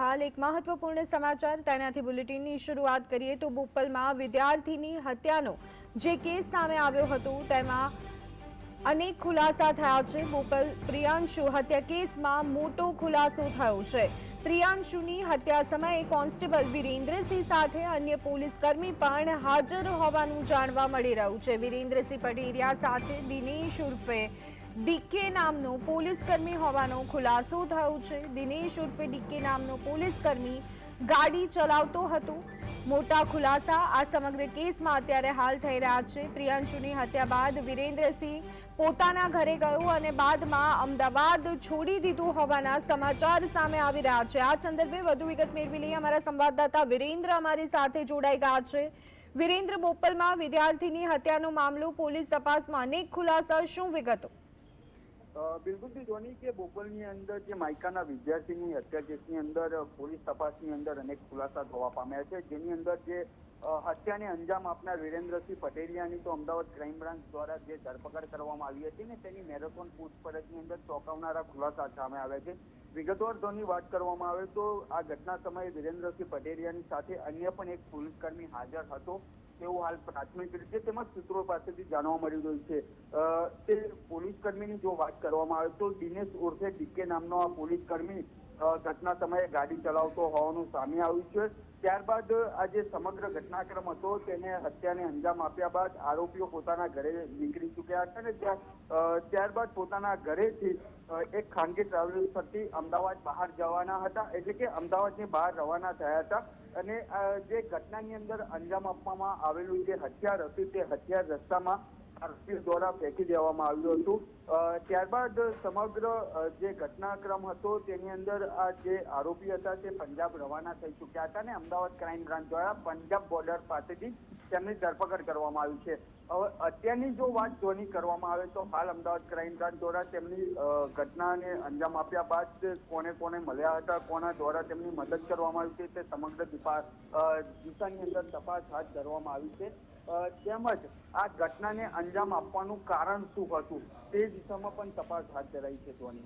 હાલ એક મહત્વપૂર્ણ સમાચાર. તેનાથી બુલેટિનની શરૂઆત કરીએ તો બોપલમાં વિદ્યાર્થીની હત્યાનો જે કેસ સામે આવ્યો હતો, તેમાં અનેક ખુલાસા થયા છે. બોપલ પ્રિયાંશુ હત્યા કેસમાં મોટો ખુલાસો થયો છે. પ્રિયાંશુની હત્યા સમયે કોન્સ્ટેબલ વિરેન્દ્રસિંહ સાથે અન્ય પોલીસ કર્મી પણ હાજર હોવાનું જાણવા મળી રહ્યું છે. વિરેન્દ્રસિંહ પટેરિયા સાથે દિનેશ ઉર્ફે ડીકે નામનો પોલીસ કર્મી હોવાનો ખુલાસો થયો છે. દિનેશ ઉર્ફે ડીકે નામનો પોલીસ કર્મી ગાડી ચલાવતો હતો. મોટા ખુલાસા આ સમગ્ર કેસમાં અત્યારે હાલ થઈ રહ્યા છે. પ્રિયાંશુની હત્યા બાદ વિરેન્દ્રસિંહ પોતાના ઘરે ગયો અને બાદમાં અમદાવાદ છોડી દીધું હોવાના સમાચાર સામે આવી રહ્યા છે. આ સંદર્ભે વધુ વિગત મેળવી લઈએ અમારા સંવાદદાતા વિરેન્દ્ર અમારી સાથે જોડાઈ ગયા છે. વિરેન્દ્ર, બોપલમાં વિદ્યાર્થીની હત્યાનો મામલો પોલીસ તપાસમાં અનેક ખુલાસા. શું વિગતો? અ, બિલકુલથી ધોની કે બોપલની અંદર જે માઇકાના વિદ્યાર્થીની હત્યા કેસની અંદર પોલીસ તપાસની અંદર અનેક ખુલાસા થવા પામ્યા છે. જેની અંદર જે હત્યાને અંજામ આપનાર વિરેન્દ્રસિંહ પટેરિયાની તો અમદાવાદ ક્રાઇમ બ્રાન્ચ દ્વારા જે ધરપકડ કરવામાં આવી હતી ને તેની મેરેથોન પૂછપરછની અંદર ચોંકાવનારા ખુલાસા સામે આવ્યા છે. વિગતવાર ધોની વાત કરવામાં આવે તો આ ઘટના સમયે વિરેન્દ્રસિંહ પટેરિયાની સાથે અન્ય પણ એક પોલીસકર્મી હાજર હતો. તેવું હાલ પ્રાથમિક રીતે તેમજ સૂત્રો પાસેથી જાણવા મળી રહ્યું છે. તે પોલીસકર્મીની જો વાત કરવામાં આવે તો દિનેશ ઉર્ફે ડીકે નામનો આ પોલીસકર્મી ઘટના સમયે ગાડી ચલાવતો હોવાનું સામે આવ્યું છે. ત્યારબાદ આ જે સમગ્ર ઘટનાક્રમ હતો, તેને હત્યાને અંજામ આપ્યા બાદ આરોપીઓ પોતાના ઘરે નીકળી ચૂક્યા હતા અને ત્યાં ત્યારબાદ પોતાના ઘરેથી એક ખાનગી ટ્રાવેલ પરથી અમદાવાદ બહાર જવાના હતા. એટલે કે અમદાવાદની બહાર રવાના થયા હતા. અને જે ઘટનાની અંદર અંજામ આપવામાં આવેલું જે હથિયાર હતું તે હથિયાર રસ્તામાં આરોપીઓ દ્વારા ફેંકી દેવામાં આવ્યું હતું. ત્યારબાદ સમગ્ર જે ઘટનાક્રમ હતો, તેની અંદર આ જે આરોપી હતા, તે પંજાબ રવાના થઈ ચૂક્યા હતા અને અમદાવાદ ક્રાઇમ બ્રાન્ચ દ્વારા પંજાબ બોર્ડર પાસેથી તેમની ધરપકડ કરવામાં આવી છે. હવે અત્યારની જો વાત જોની કરવામાં આવે તો હાલ અમદાવાદ ક્રાઇમ બ્રાન્ચ દ્વારા તેમની ઘટનાને અંજામ આપ્યા બાદ કોને કોને મળ્યા હતા, કોના દ્વારા તેમની મદદ કરવામાં આવી છે તે સમગ્ર દિપા- દિશાની અંદર તપાસ હાથ ધરવામાં આવી છે. તેમજ આ ઘટનાને અંજામ આપવાનું કારણ શું હતું તે દિશામાં પણ તપાસ હાથ ધરાઈ છે ધોની.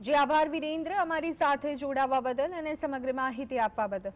જે આભાર, વિરેન્દ્ર. અમારી સાથે જોડાવા બદલ અને સમગ્ર માહિતી આપવા બદલ.